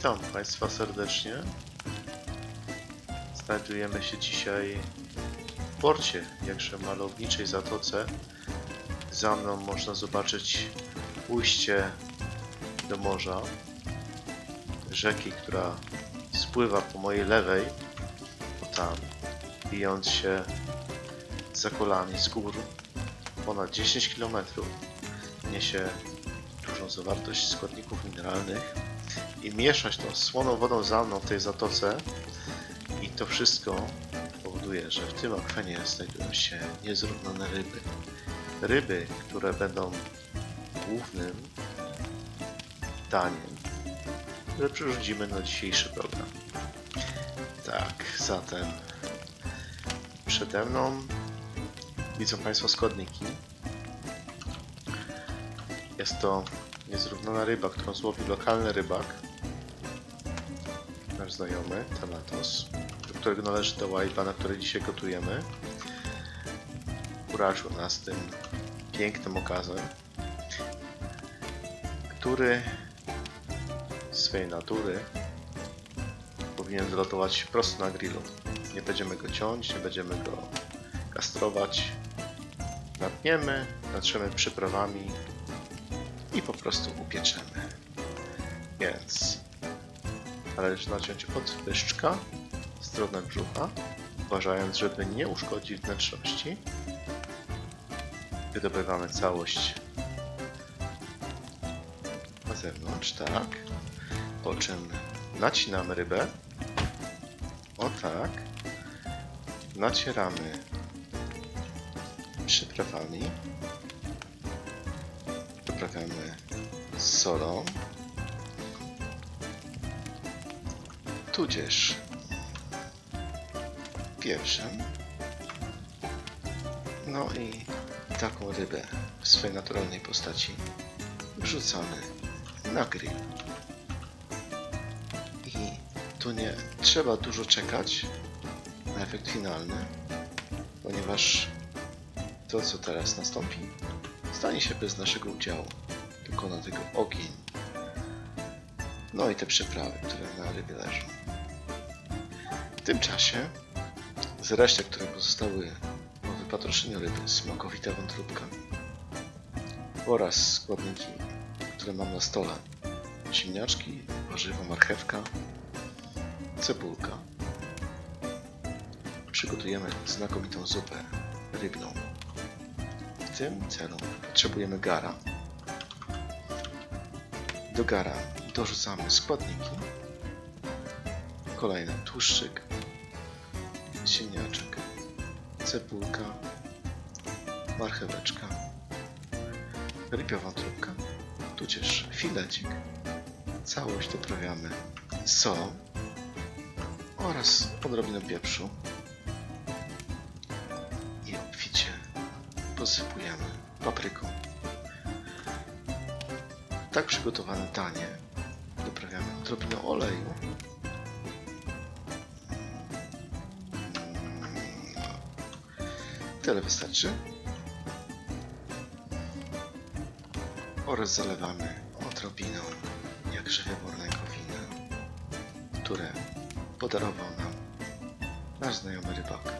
Witam Państwa serdecznie. Znajdujemy się dzisiaj w porcie, jakże malowniczej zatoce. Za mną można zobaczyć ujście do morza. Rzeki, która spływa po mojej lewej, o tam, bijąc się za kolami z gór. Ponad 10 km niesie dużą zawartość składników mineralnych i mieszać tą słoną wodą za mną w tej zatoce i to wszystko powoduje, że w tym akwenie znajdują się niezrównane ryby. Ryby, które będą głównym daniem, które przerzucimy na dzisiejszy program. Tak, zatem przede mną widzą Państwo składniki. Jest to niezrównana ryba, którą złowił lokalny rybak, znajomy, Thanatos, do którego należy ta łajba, na której dzisiaj gotujemy. Uraczył nas tym pięknym okazem, który z swej natury powinien wylotować prosto na grillu. Nie będziemy go ciąć, nie będziemy go kastrować. Natniemy, natrzemy przyprawami i po prostu upieczemy. Więc należy naciąć od pyszczka stronę brzucha, uważając, żeby nie uszkodzić wnętrzności. Wydobywamy całość na zewnątrz, tak. Po czym nacinamy rybę. O tak. Nacieramy przyprawami. Doprawiamy solą. Tudzież pieprzem. No i taką rybę w swojej naturalnej postaci wrzucamy na grill. I tu nie trzeba dużo czekać na efekt finalny, ponieważ to, co teraz nastąpi, stanie się bez naszego udziału. Dokona tego ogień. No i te przyprawy, które na rybie leżą. W tym czasie z resztek, które pozostały po wypatroszeniu ryby, smakowita wątróbka oraz składniki, które mam na stole. Ziemniaczki, warzywa, marchewka, cebulka. Przygotujemy znakomitą zupę rybną. W tym celu potrzebujemy gara. Do gara dorzucamy składniki. Kolejny tłuszczyk, ziemniaczek, cebulka, marcheweczka, rybia wątróbka, tudzież filecik. Całość doprawiamy solą oraz odrobiną pieprzu i obficie posypujemy papryką. Tak przygotowane danie odrobiną oleju. Tyle wystarczy. Oraz zalewamy odrobiną jakże wybornego wina, które podarował nam nasz znajomy rybak.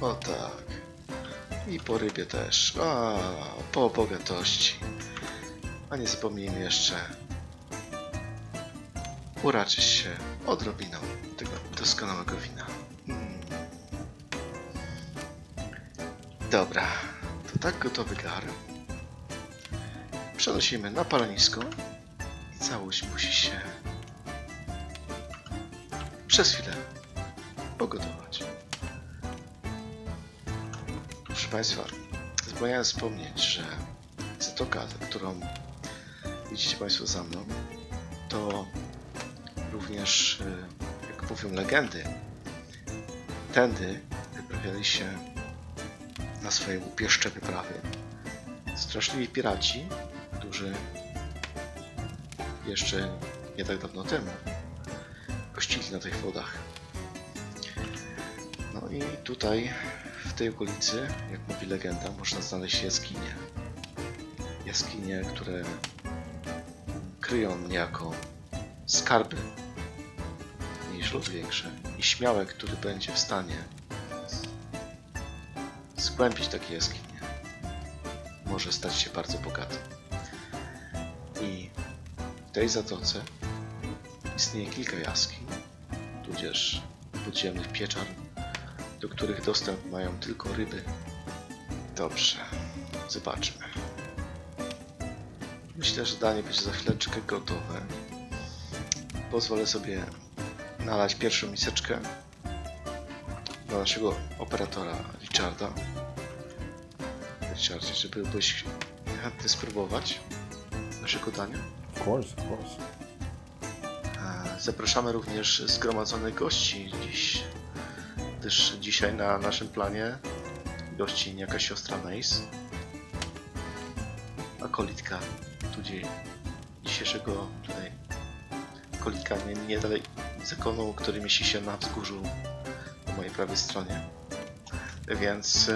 O tak. I po rybie też. A, po bogatości. A nie zapomnijmy jeszcze uraczyć się odrobiną tego doskonałego wina. Mm. Dobra, to tak gotowy gar. Przenosimy na palenisko i całość musi się przez chwilę pogotować. Proszę Państwa, zapomniałem wspomnieć, że zatoka, którą widzicie Państwo za mną, to również, y, jak mówią legendy, tędy wyprawiali się na swoje łupieszcze wyprawy straszliwi piraci, którzy jeszcze nie tak dawno temu gościli na tych wodach. No i tutaj, w tej okolicy, jak mówi legenda, można znaleźć jaskinie. Jaskinie, które kryją niejako skarby niż lub większe i śmiałek, który będzie w stanie zgłębić takie jaskinie, może stać się bardzo bogaty. I w tej zatoce istnieje kilka jaskiń, tudzież podziemnych pieczar, do których dostęp mają tylko ryby. Dobrze, zobaczmy. Myślę, że danie będzie za chwileczkę gotowe. Pozwolę sobie nalać pierwszą miseczkę dla naszego operatora Richarda. Richardzie, czy byłbyś chętny spróbować naszego dania? Of course, of course. E, Zapraszamy również zgromadzonych gości dziś, gdyż dzisiaj na naszym planie gości niejaka siostra Mace, akolitka tudzież dzisiejszego tutaj kolitka nie, nie dalej zakonu, który mieści się na wzgórzu po mojej prawej stronie. Więc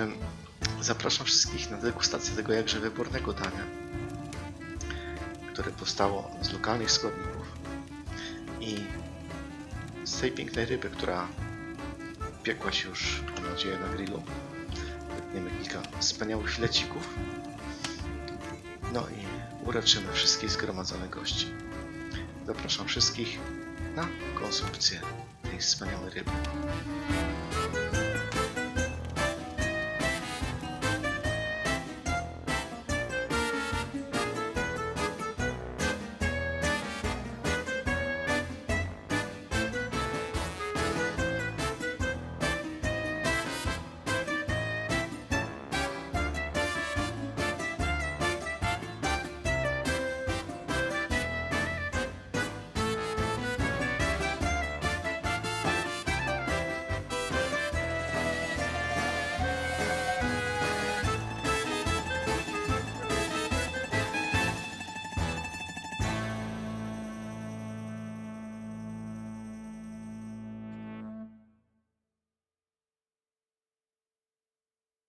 zapraszam wszystkich na degustację tego jakże wybornego dania, które powstało z lokalnych składników i z tej pięknej ryby, która piekła się już, mam nadzieję, na grillu. Wytniemy kilka wspaniałych filecików. No i uroczymy wszystkich zgromadzonych gości. Zapraszam wszystkich na konsumpcję tej wspaniałej ryby.